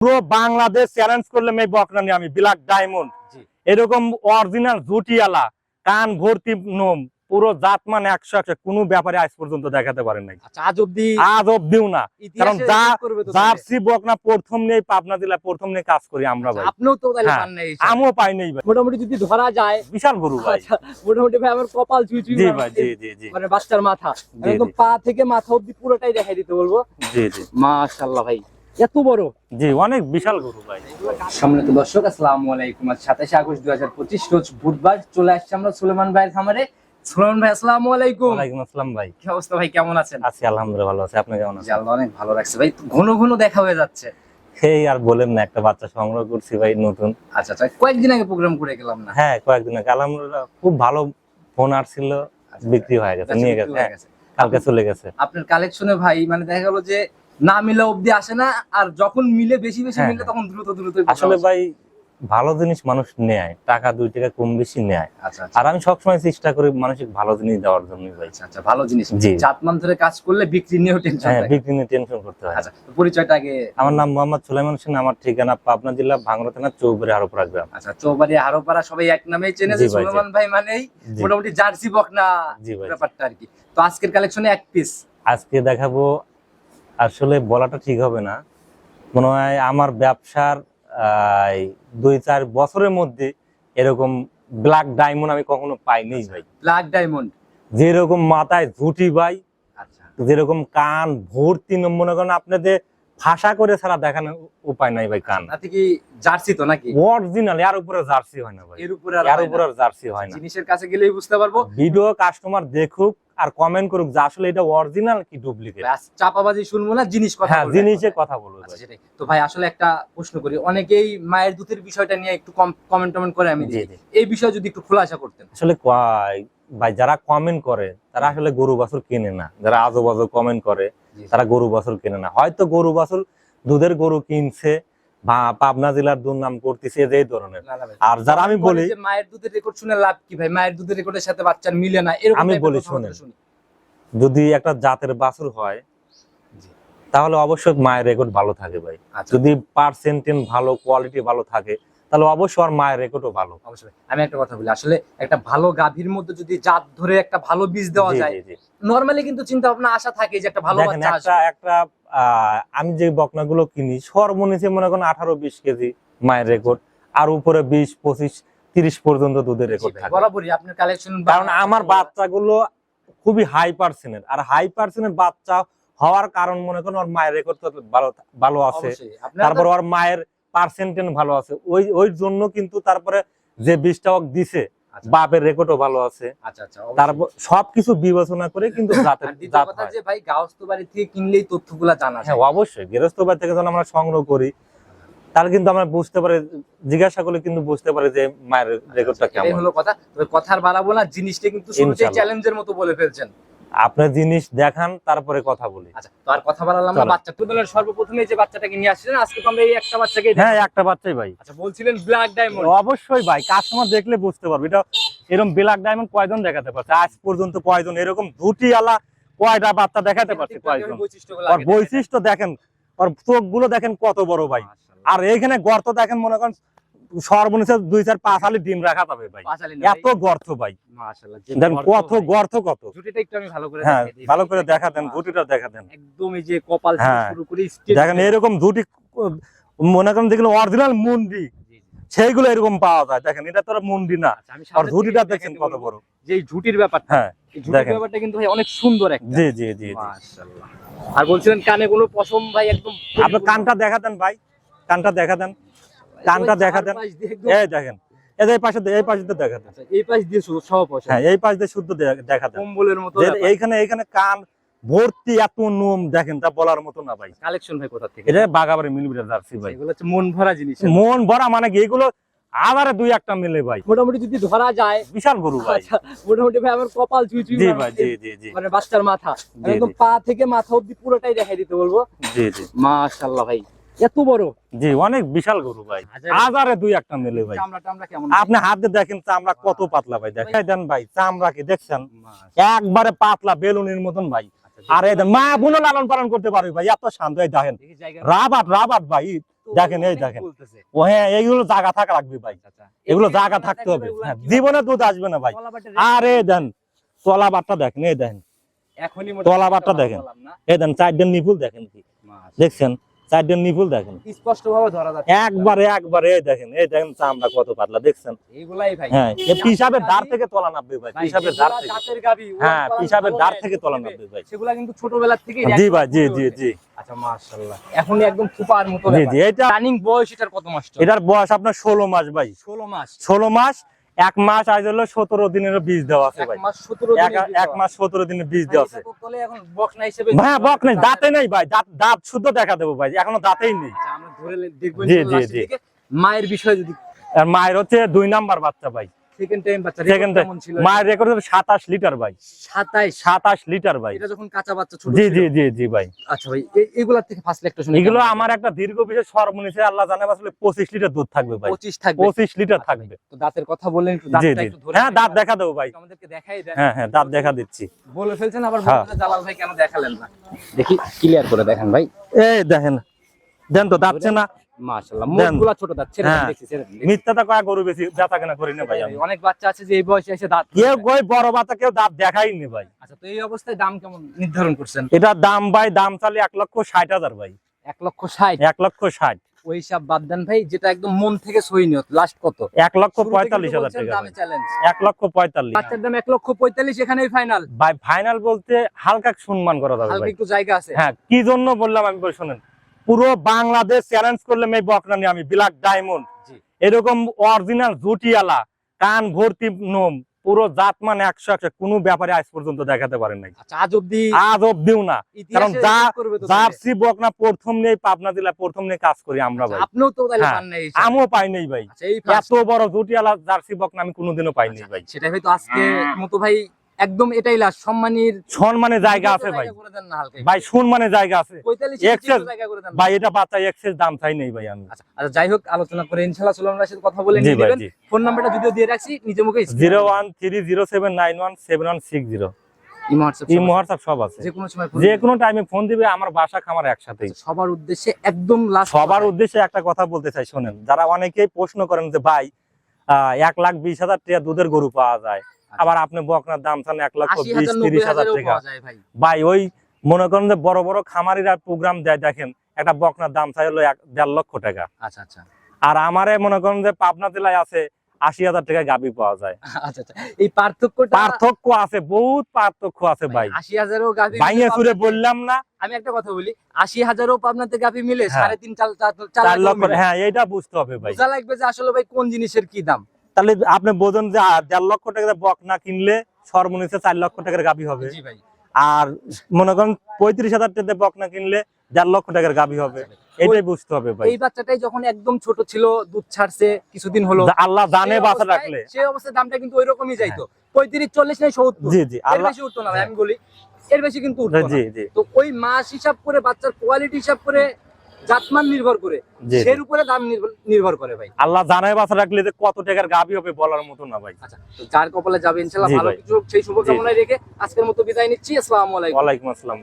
পুরো বাংলাদেশ চ্যালেঞ্জ করলাম এই বকরা নিয়ে আমি ব্ল্যাক ডায়মন্ড এরকম অরিজিনাল জুটিয়ালা কান ভর্তি নোম পুরো জাত মানে একশো একশো কোনো ব্যাপারে আজ পর্যন্ত দেখাতে পারেন নাই। আচ্ছা আজ অব্দি আজ অব্দিও না। কারণ যা-। জার্সি বকনা প্রথম নিয়ে পাবনা জেলায় প্রথম নিয়ে কাজ করি আমরা ভাই। আপনিও তো তাহলে হ্যাঁ, পান নাই আমিও পাই নাই ভাই। মোটামুটি যদি ধরা যায় বিশাল গরু ভাই। আচ্ছা মোটামুটি ভাই আমার কপাল চুই চুই জি ভাই জি জি জি। মানে বাচ্চার মাথা। একদম পা থেকে মাথা অব্দি পুরোটাই দেখাই দিতে বলব। জি জি। মাশাআল্লাহ ভাই। এত বড়? জি অনেক বিশাল গরু ভাই। সম্মানিত দর্শক আসসালামু আলাইকুম। আজ সাতাশে আগস্ট দুই হাজার পঁচিশ রোজ বুধবার চলে আসছে আমরা সুলেমান ভাইয়ের খামারে। সুলেমান ভাই আসসালামু আলাইকুম। ওয়ালাইকুম আসসালাম ভাই। কি অবস্থা ভাই কেমন আছেন? আছি আলহামদুলিল্লাহ ভালো আছি। আপনি কেমন আছেন? আল্লাহ অনেক ভালো রাখছে ভাই। ঘন ঘন দেখা হয়ে যাচ্ছে। এই আর বলেন না একটা বাচ্চা সংগ্রহ করছি ভাই নতুন। আচ্ছা আচ্ছা কয়েকদিন আগে প্রোগ্রাম করে গেলাম না? হ্যাঁ কয়েকদিন আগে। আলহামদুলিল্লাহ খুব ভালো ফোন আসছিল বিক্রি হয়ে গেছে নিয়ে গেছে হ্যাঁ, কালকে চলে গেছে। আপনার কালেকশনে ভাই মানে দেখা গেল যে না মিলে অবধি আসে না আর যখন মিলে বেশি বেশি হ্যাঁ, মিলে হ্যাঁ। তখন দ্রুত দ্রুত আসলে ভাই ভালো জিনিস মানুষ নেয় টাকা দুই টাকা কম বেশি নেয়। আচ্ছা আচ্ছা। আর আমি সবসময় চেষ্টা করি মানুষকে ভালো জিনিস দেওয়ার জন্য আচ্ছা ভালো জিনিস। জি। জাতমান ধরে কাজ করলে বিক্রি নিয়েও টেনশন হ্যাঁ বিক্রি নিয়ে টেনশন করতে হয়। আচ্ছা পরিচয়টা আগে আমার নাম মোহাম্মদ সুলাইমান হোসেন আমার ঠিকানা পাবনা জেলা ভাঙড়া থানা চৌবুরি হারোপাড়া গ্রাম। আচ্ছা চৌবাড়ি হারোপাড়া সবাই এক নামেই চেনে যে ভাই, মানেই মোটামুটি জার্সি বকনা জি ভাই ব্যাপারটা আর কি। তো আজকের কালেকশনে এক পিস আজকে দেখাবো আসলে বলাটা ঠিক হবে না। মনে হয় আমার ব্যবসার দুই চার বছরের মধ্যে এরকম ব্ল্যাক ডায়মন্ড আমি কখনো পাইনি ভাই। ব্ল্যাক ডায়মন্ড যেরকম মাথায় ঝুটি ভাই আচ্ছা। যেরকম কান ভর্তি মনে করেন আপনাদের ভাষা করে ছাড়া দেখানোর উপায় নাই ভাই কান। তাতে কি জার্সি তো নাকি? অরিজিনাল এর উপরে জার্সি হয় না ভাই। এর উপরে আর এর উপরে জার্সি হয় না। জিনিসের কাছে গেলেই বুঝতে পারব। ভিডিও কাস্টমার দেখুক আর কমেন্ট করুক যে আসলে এটা অরিজিনাল কি ডুপ্লিকেট ব্যাস, চাপাবাজি শুনব না জিনিস কথা হ্যাঁ। জিনিসে কথা বলব আচ্ছা, ভাই। সেটাই। তো ভাই আসলে একটা প্রশ্ন করি। অনেকেই মায়ের দুধের বিষয়টা নিয়ে একটু কমেন্ট টমেন্ট করে আমি। এই বিষয়ে যদি একটু খোলাসা করতেন। আসলে ভাই যারা কমেন্ট করে তারা আসলে গরু বাছুর কেনে না। যারা আজো বাজো কমেন্ট করে। তারা গরু বাছুর কেনে না। হয়তো গরু বাছুর দুধের গরু কিনছে বা পাবনা জেলার দুর্নাম করতেছে যে ধরনের। আর যারা আমি বলি মায়ের দুধের রেকর্ড শুনে লাভ কি ভাই? মায়ের দুধের রেকর্ডের সাথে বাচ্চার মিলে না এরকম আমি বলি শোনেন। যদি একটা জাতের বাছুর হয় তাহলে অবশ্যই মায়ের রেকর্ড ভালো থাকে ভাই। আচ্ছা। যদি পার্সেন্টেজ ভালো কোয়ালিটি ভালো থাকে তাহলে অবশ্যই আর মায়ের রেকর্ডও ভালো। অবশ্যই আমি একটা কথা বলি আসলে একটা ভালো গাভীর মধ্যে যদি জাত ধরে একটা ভালো বীজ দেওয়া যায়। নরমালি কিন্তু চিন্তা ভাবনা আশা থাকে যে একটা ভালো বাচ্চা একটা একটা আমি যে বকনাগুলো কিনি সর্বনিচে মনে করেন আঠারো বিশ কেজি মায়ের রেকর্ড আর উপরে বিশ পঁচিশ তিরিশ পর্যন্ত দুধের রেকর্ড থাকে। বরাবরই আপনার কালেকশন কারণ আমার বাচ্চাগুলো খুবই হাই পার্সেন্টের আর হাই পার্সেন্টের বাচ্চা হওয়ার কারণ মনে করেন ওর মায়ের রেকর্ড তো ভালো ভালো আছে। তারপর ওর মায়ের পার্সেন্টেজ ভালো আছে। ওই ওই জন্য কিন্তু তারপরে যে বীজটা ওকে দিছে আচ্ছা, বাপের রেকর্ডও ভালো আছে। আচ্ছা আচ্ছা অবশ্যই। তারপর সবকিছু বিবেচনা করে কিন্তু জাতের জাত কথা যে ভাই গাওস্ত বাড়ি থেকে কিনলেই তথ্যগুলা জানা হ্যাঁ অবশ্যই। গৃহস্থ বাড়ি থেকে যখন আমরা সংগ্রহ করি তাহলে কিন্তু আমরা বুঝতে পারি জিজ্ঞাসা করলে কিন্তু বুঝতে পারে যে মায়ের রেকর্ডটা আচ্ছা, কেমন। হলো কথা। তবে কথার বাড়াবো না জিনিসটা কিন্তু চ্যালেঞ্জের মতো বলে ফেলছেন। আপনার জিনিস দেখান তারপরে কথা বলি। আচ্ছা তো আর কথা বাড়ালাম না চলো। বাচ্চা। তুলনার সর্বপ্রথমে যে বাচ্চাটাকে নিয়ে আসছিলেন আজকে তো আমরা এই একটা বাচ্চাকে হ্যাঁ একটা বাচ্চাই ভাই। আচ্ছা বলছিলেন ব্ল্যাক ডায়মন্ড অবশ্যই ভাই কাস্টমার দেখলে বুঝতে পারবে। এটা এরকম ব্ল্যাক ডায়মন্ড কয়জন দেখাতে পারছে? আজ পর্যন্ত কয়জন? এরকম ধুটি আলা কয়টা বাচ্চা দেখাতে পারছে কয়জন? বৈশিষ্ট্য দেখেন। চোখগুলো দেখেন কত বড় ভাই। আর এইখানে গর্ত দেখেন মনে করেন সর্বনিম্ন দুই চার পাঁচ আলি ডিম রাখা যাবে ভাই। এত গর্ত ভাই। দেন কত গর্ত কত। হ্যাঁ ভালো করে দেখা দেন ভুটিটা দেখা দেন। একদম এই যে কপাল হ্যাঁ। দেখেন এরকম ধুটি মনে করেন যেগুলো অরিজিনাল মুন্ডি। সেইগুলো এরকম পাওয়া যায়। দেখেন এটা তো মুন্ডি না। আচ্ছা, আর থেকে দেখেন কত বড়। যে ঝুটির ব্যাপারটা হ্যাঁ। ব্যাপারটা কিন্তু ভাই অনেক সুন্দর একটা। জি জি জি জি। মাশাআল্লাহ। আর বলছিলেন কানে কোনো পশম ভাই একদম আপনার কানটা দেখা দেন ভাই। কানটা দেখা দেন। কানটা দেখা দেন। এই দেখেন। এই পাশে এই পাশে দিয়ে দেখা দেন। এই পাশ দিয়ে সব হ্যাঁ এই পাশ দিয়ে শুদ্ধ দেখা দেন। কম্বলের মতো এইখানে এইখানে কান ভর্তি এত নোম দেখেন তা বলার মতো না ভাই। কালেকশন ভাই কোথা থেকে? এটা বাগাবাড়ি মিলবিটা জার্সি ভাই। এগুলো হচ্ছে মন ভরা জিনিস। মন ভরা মানে কি? এগুলো আবারে দুই একটা মিলে ভাই। মোটামুটি যদি ধরা যায় বিশাল গরু ভাই। আচ্ছা মোটামুটি ভাই আমার কপাল চুই চুই জি ভাই জি জি জি। মানে বাচ্চার মাথা। একদম পা থেকে মাথা অব্দি পুরোটাই দেখাই দিতে বলব। জি জি। মাশাআল্লাহ ভাই। এত বড়? জি অনেক বিশাল গরু ভাই। হাজার- দুই একটা মিলে ভাই। আপনি হাতে দেখেন চামড়া কত পাতলা ভাই। দেখাই দেন ভাই চামড়া কি দেখছেন? একবারে পাতলা বেলুনের মতন ভাই। আচ্ছা, আর মা বোন লালন পালন করতে পারবে ভাই এত শান্ত দেখেন। রাবাট রাবাট ভাই। দেখেন, এই দেখেন। ও হ্যাঁ এইগুলো জায়গা থাকা লাগবে ভাই। আচ্ছা। এগুলো এই জায়গা থাকতে হবে। এগুলো হ্যাঁ, জীবনে দুধ আসবে না ভাই। আরে দেন। তলা বাটটা দেখেন এই দেখেন এখনই তলা বাটটা দেখেন। এই দেন চারজন নিপুল দেখেন কি। দেখছেন? চারজন নিপুল দেখেন। স্পষ্ট ভাবে ধরা যাচ্ছে। একবারে একবারে এই দেখেন এই দেখেন চামড়া কত পাতলা দেখছেন? এইগুলাই ভাই। হ্যাঁ এ পিসাবের ধার থেকে তলা নামবে ভাই ভাই, পিসাবের ধার থেকে। গাভী, ওরা হ্যাঁ পিসাবের ধার থেকে তলা নেবে। নামবে ভাই। সেগুলা কিন্তু ছোটবেলা থেকে জি ভাই জি জি জি। আচ্ছা মাশাআল্লাহ। এখনই একদম থুপার মতো জি জি এটা রানিং বয়স এটার কত মাস এটার বয়স আপনার ষোলো মাস ভাই। 16 মাস। ষোলো মাস এক মাস আজ হলো সতেরো দিনের বীজ দেওয়া আছে ভাই। এক মাস সতেরো দিনের বীজ দেওয়া আছে। হ্যাঁ বক নাই দাঁতে নেই ভাই দাঁত দাঁত শুদ্ধ দেখা দেবো ভাই এখনও দাঁতেই নেই। আচ্ছা, জি, জি, জি। মায়ের বিষয়ে যদি আর মায়ের হচ্ছে দুই নাম্বার বাচ্চা ভাই। সেকেন্ড টাইম বাচ্চা সেকেন্ড রেকর্ড মায়ের রেকর্ড হচ্ছে সাতাশ লিটার ভাই। 27 সাতাশ লিটার ভাই। এটা যখন কাঁচা বাচ্চা ছোট জি জি জি জি ভাই। আচ্ছা ভাই এ- থেকে ফার্স্ট একটা এগুলো আমার একটা দীর্ঘ বিশেষ সর্বনিচে আল্লাহ জানে আসলে পঁচিশ লিটার দুধ থাকবে ভাই। 25 থাকবে। পঁচিশ লিটার থাকবে। তো দাঁতের কথা বললেন একটু দাঁতটা একটু ধরে হ্যাঁ দাঁত দেখা দেবো ভাই। আমাদেরকে দেখাই দেন। হ্যাঁ হ্যাঁ দাঁত দেখা দিচ্ছি। বলে ফেলছেন আবার হ্যাঁ। বলতে জালাল ভাই কেন দেখালেন না? দেখি ক্লিয়ার করে দেখেন ভাই। এই দেখেন দেন তো দাঁতছে না। মাশাআল্লাহ মুখগুলা ছোট দাঁত ছেড়ে হ্যাঁ। দেখছি ছেড়ে মিথ্যাটা কয়া গরু বেশি যাতা কেনা করি না ভাই অনেক বাচ্চা আছে যে এই বয়সে এসে দাঁত কেউ কই বড় বাচ্চা কেউ দাঁত দেখাইনি ভাই। আচ্ছা তো এই অবস্থায় দাম কেমন নির্ধারণ করছেন? এটার দাম ভাই দাম চালে এক লক্ষ ষাট হাজার ভাই। এক লক্ষ ষাট? এক লক্ষ ষাট। ওই হিসাব বাদ দেন ভাই যেটা একদম মন থেকে সই নিয়ত লাস্ট কত? এক লক্ষ শুরু থেকে পঁয়তাল্লিশ তো হাজার টাকা দামে চ্যালেঞ্জ এক লক্ষ পঁয়তাল্লিশ। বাচ্চার দাম এক লক্ষ পঁয়তাল্লিশ এখানেই ফাইনাল ভাই ফাইনাল বলতে হালকা সম্মান করা যাবে হালকা একটু জায়গা আছে। হ্যাঁ কি জন্য বললাম আমি বল শোনেন। পুরো বাংলাদেশ চ্যালেঞ্জ করলাম এই বকনা নিয়ে আমি ব্ল্যাক ডায়মন্ড এরকম অরিজিনাল জুটিয়ালা কান ভর্তি নোম পুরো জাত মানে একশো একশো কোনো ব্যাপারে আজ পর্যন্ত দেখাতে পারেন নাই। আচ্ছা আজ অব্দি আজ অব্দিও না। কারণ যা। জার্সি বকনা প্রথম নেই পাবনা জেলায় প্রথম নেই কাজ করি আমরা ভাই। আপনিও তো তাহলে হ্যাঁ, পান নাই আমিও পাই নাই ভাই। আচ্ছা। এত বড় জুটিয়ালা জার্সি বকনা আমি কোনোদিনও পাইনি ভাই। সেটাই হয়তো আজকে মতো ভাই একদম এটাই লাস্ট সম্মানীর সম্মানে জায়গা আছে ভাই। ভাই সম্মানে জায়গা আছে। 45 জায়গা করে দেন ভাই এটা বাচ্চা এক্সেস দাম চাই নেই ভাই আমি। আচ্ছা আচ্ছা যাই হোক আলোচনা করে ইনশাআল্লাহ ভাইয়ের সাথে কথা বলে নিয়ে নেবেন। ফোন নাম্বারটা যদিও দিয়ে রাখছি নিজে মুখে zero one three zero seven nine one seven one six zero. Imo WhatsApp এই সব আছে। হোয়াটসঅ্যাপ সব আছে। যে কোনো সময় phone যে দিবেন। কোনো টাইমে ফোন দিবে আমার বাসা খামার একসাথেই আচ্ছা, সবার উদ্দেশ্যে একদম লাস্ট সবার উদ্দেশ্যে একটা কথা বলতে চাই শোনেন। যারা অনেকেই প্রশ্ন করেন যে ভাই এক লাখ বিশ হাজার টাকা দুধের গরু পাওয়া যায়। আবার আপনি বকনার দাম চান এক লক্ষ বিশ তিরিশ হাজার টাকা। ভাই। ভাই ওই মনে করেন যে বড় বড় খামারিরা প্রোগ্রাম দেয় দেখেন একটা বকনার দাম চাই হলো এক দেড় লক্ষ টাকা। আচ্ছা আচ্ছা। আর আমারে মনে করেন যে পাবনা জেলায় আছে আশি হাজার টাকা গাবি পাওয়া যায়। আচ্ছা আচ্ছা। এই পার্থক্যটা পার্থক্য আছে বহুত পার্থক্য আছে ভাই আশি হাজারও গাভি ভাইয়ে চুরে বললাম না। আমি একটা কথা বলি আশি হাজারও পাবনাতে গাভি মিলে হ্যাঁ। সাড়ে তিন চার চার লক্ষ হ্যাঁ এটা বুঝতে হবে ভাই। বোঝা লাগবে যে আসলে ভাই কোন জিনিসের কি দাম। তাহলে আপনি বোঝেন যে দেড় লক্ষ টাকা বক না কিনলে সর্বনিচে চার লক্ষ টাকার গাবি হবে। জি ভাই। আর মনে করেন পঁয়ত্রিশ হাজার টাকা বকনা কিনলে দেড় লক্ষ টাকার গাবি হবে। এটাই বুঝতে হবে ভাই। এই বাচ্চাটাই যখন একদম ছোট ছিল দুধ ছাড়ছে কিছুদিন হলো আল্লাহ জানে বাচ্চা বাসা রাখলে। সে সেই অবস্থায় দামটা কিন্তু ওইরকমই যাইতো। পঁয়ত্রিশ চল্লিশ নাই সত্তর। জি জি আল্লাহ বেশি উঠতো না আমি বলি। এর বেশি কিন্তু উঠতো না। জি। জি তো ওই মাস হিসাব করে বাচ্চার কোয়ালিটি হিসাব করে জাতমান নির্ভর করে। সের উপরে দাম নির্ভর- করে ভাই। আল্লাহ জানায় বাসা রাখলে যে কত টাকার গাবি হবে বলার মতো না ভাই। আচ্ছা যার কপালে যাবে ইনশাল্লাহ জি ভালো কিছু সেই শুভকামনায় রেখে আজকের মতো বিদায় নিচ্ছি আসসালামু আলাইকুম। ওয়ালাইকুম আসসালাম।